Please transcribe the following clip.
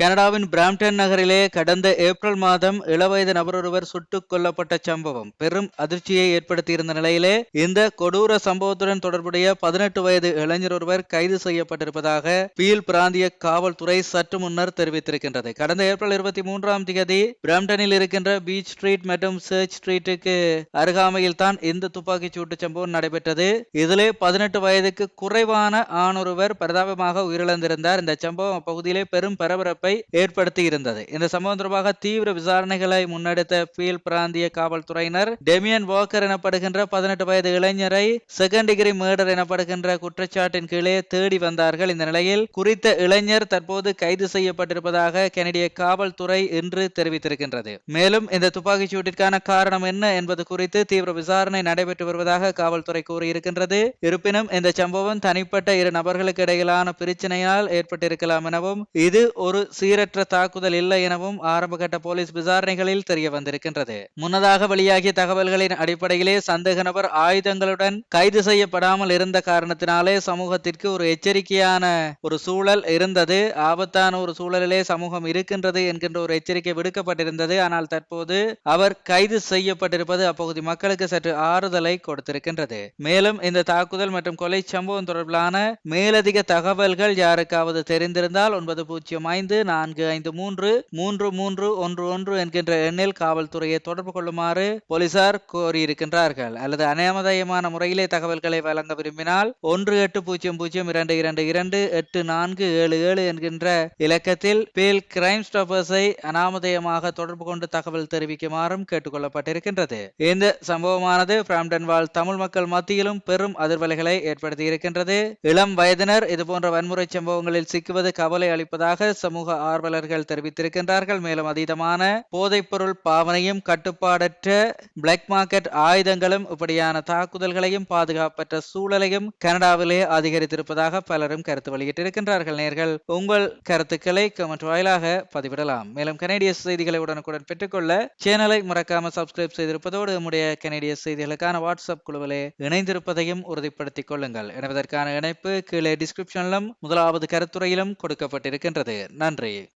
கனடாவின் பிராம்டன் நகரிலே கடந்த ஏப்ரல் மாதம் இளவயது நபரொருவர் சுட்டுக் கொல்லப்பட்ட சம்பவம். பெரும் அதிர்ச்சியை ஏற்படுத்தியிருந்த நிலையிலே இந்த கொடூர சம்பவத்துடன் தொடர்புடைய பதினெட்டு வயது இளைஞர் ஒருவர் கைது செய்யப்பட்டிருப்பதாக பீல் பிராந்திய காவல்துறை சற்று முன்னர் தெரிவித்திருக்கின்றது. கடந்த ஏப்ரல் இருபத்தி மூன்றாம் தேதி பிராம்டனில் இருக்கின்ற பீச் ஸ்ட்ரீட் மற்றும் சர்ச் ஸ்ட்ரீட்டுக்கு அருகாமையில் தான் இந்த துப்பாக்கிச் சூட்டு சம்பவம் நடைபெற்றது. இதிலே பதினெட்டு வயதுக்கு குறைவான ஆணொருவர் பரிதாபமாக உயிரிழந்திருந்தார். இந்த சம்பவம் அப்பகுதியிலே பெரும் பரபரப்பை ஏற்படுத்தி இருந்தது இந்த சம்பவம் தொடர்பாக தீவிர விசாரணைகளை முன்னெடுத்த பீல் பிராந்திய காவல்துறையினர் டெமியன் வாக்கர் எனப்படுகின்ற பதினெட்டு வயது இளைஞரை செகண்ட் டிகிரி மேர்டர் எனப்படுகின்ற குற்றச்சாட்டின் கீழே தேடி வந்தார்கள். இந்த நிலையில் குறித்த இளைஞர் தற்போது கைது செய்யப்பட்டிருப்பதாக கனடிய காவல்துறை இன்று தெரிவித்திருக்கின்றது. மேலும் இந்த துப்பாக்கிச் சூட்டிற்கான காரணம் என்ன என்பது குறித்து தீவிர விசாரணை நடைபெற்று வருவதாக காவல்துறை கூறியிருக்கின்றது. இருப்பினும் இந்த சம்பவம் தனிப்பட்ட இரு நபர்களுக்கு இடையிலான பிரச்சனையால் ஏற்பட்டிருக்கலாம் எனவும் இது ஒரு சீரற்ற தாக்குதல் இல்லை எனவும் ஆரம்பகட்ட போலீஸ் விசாரணைகளில் தெரிய வந்திருக்கின்றது. முன்னதாக வெளியாகிய தகவல்களின் அடிப்படையிலே சந்தேக நபர் ஆயுதங்களுடன் கைது செய்யப்படாமல் இருந்த காரணத்தினாலே சமூகத்திற்கு ஒரு எச்சரிக்கையான ஒரு சூழல் இருந்தது. ஆபத்தான ஒரு சூழலிலே சமூகம் இருக்கின்றது என்கின்ற ஒரு எச்சரிக்கை விடுக்கப்பட்டிருந்தது. ஆனால் தற்போது அவர் கைது செய்யப்பட்டிருப்பது அப்பகுதி மக்களுக்கு சற்று ஆறுதலை கொடுத்திருக்கின்றது. மேலும் இந்த தாக்குதல் மற்றும் கொலை சம்பவம் தொடர்பிலான மேலதிக தகவல்கள் யாருக்காவது தெரிந்திருந்தால் ஒன்பது பூஜ்ஜியம் ஐந்து நான்கு ஐந்து மூன்று மூன்று மூன்று ஒன்று ஒன்று என்கின்ற எண்ணில் காவல்துறையை தொடர்பு கொள்ளுமாறு போலீசார் கோரியிருக்கின்றார்கள். அல்லது அநாமதயமான முறையிலே தகவல்களை வழங்க விரும்பினால் ஒன்று எட்டு பூஜ்ஜியம் பூஜ்ஜியம் இரண்டு இரண்டு இரண்டு எட்டு நான்கு ஏழு ஏழு என்கின்ற இலக்கத்தில் பீல் கிரைம் ஸ்டாப்பர்ஸை அனாமதயமாக தொடர்பு கொண்டு தகவல் தெரிவிக்குமாறும் கேட்டுக்கொள்ளப்பட்டிருக்கின்றது. இந்த சம்பவமானது பிராம்டன் வாழ் தமிழ் மக்கள் மத்தியிலும் பெரும் அதிர்வலைகளை ஏற்படுத்தி இருக்கின்றது இளம் வயதினர் இதுபோன்ற வன்முறை சம்பவங்களில் சிக்குவது கவலை அளிப்பதாக சமூக ஆர்வலர்கள் தெரிவித்திருக்கின்றார்கள். மேலும் அதீதமான போதைப்பொருள் பாவனையும் கட்டுப்பாடற்ற பிளாக் மார்க்கெட் ஆயுதங்களும் இப்படியான தாக்குதல்களையும் பாதுகாப்பற்ற சூழலையும் கனடாவிலே அதிகரித்திருப்பதாக பலரும் கருத்து வெளியிட்டிருக்கின்றார்கள். நேர்கள் உங்கள் கருத்துக்களை கமெண்ட் வாயிலாக பதிவிடலாம். மேலும் கனேடிய செய்திகளை உடனுக்குடன் பெற்றுக்கொள்ள சேனலை மறக்காம சப்ஸ்கிரைப் செய்திருப்பதோடு நம்முடைய கனேடிய செய்திகளுக்கான வாட்ஸ்அப் குழுவிலே இணைந்திருப்பதையும் உறுதிப்படுத்திக் கொள்ளுங்கள். இணைவதற்கான இணைப்பு கீழே டிஸ்கிரிப்ஷனிலும் முதலாவது கருத்துறையிலும் கொடுக்கப்பட்டிருக்கின்றது. நன்றி. say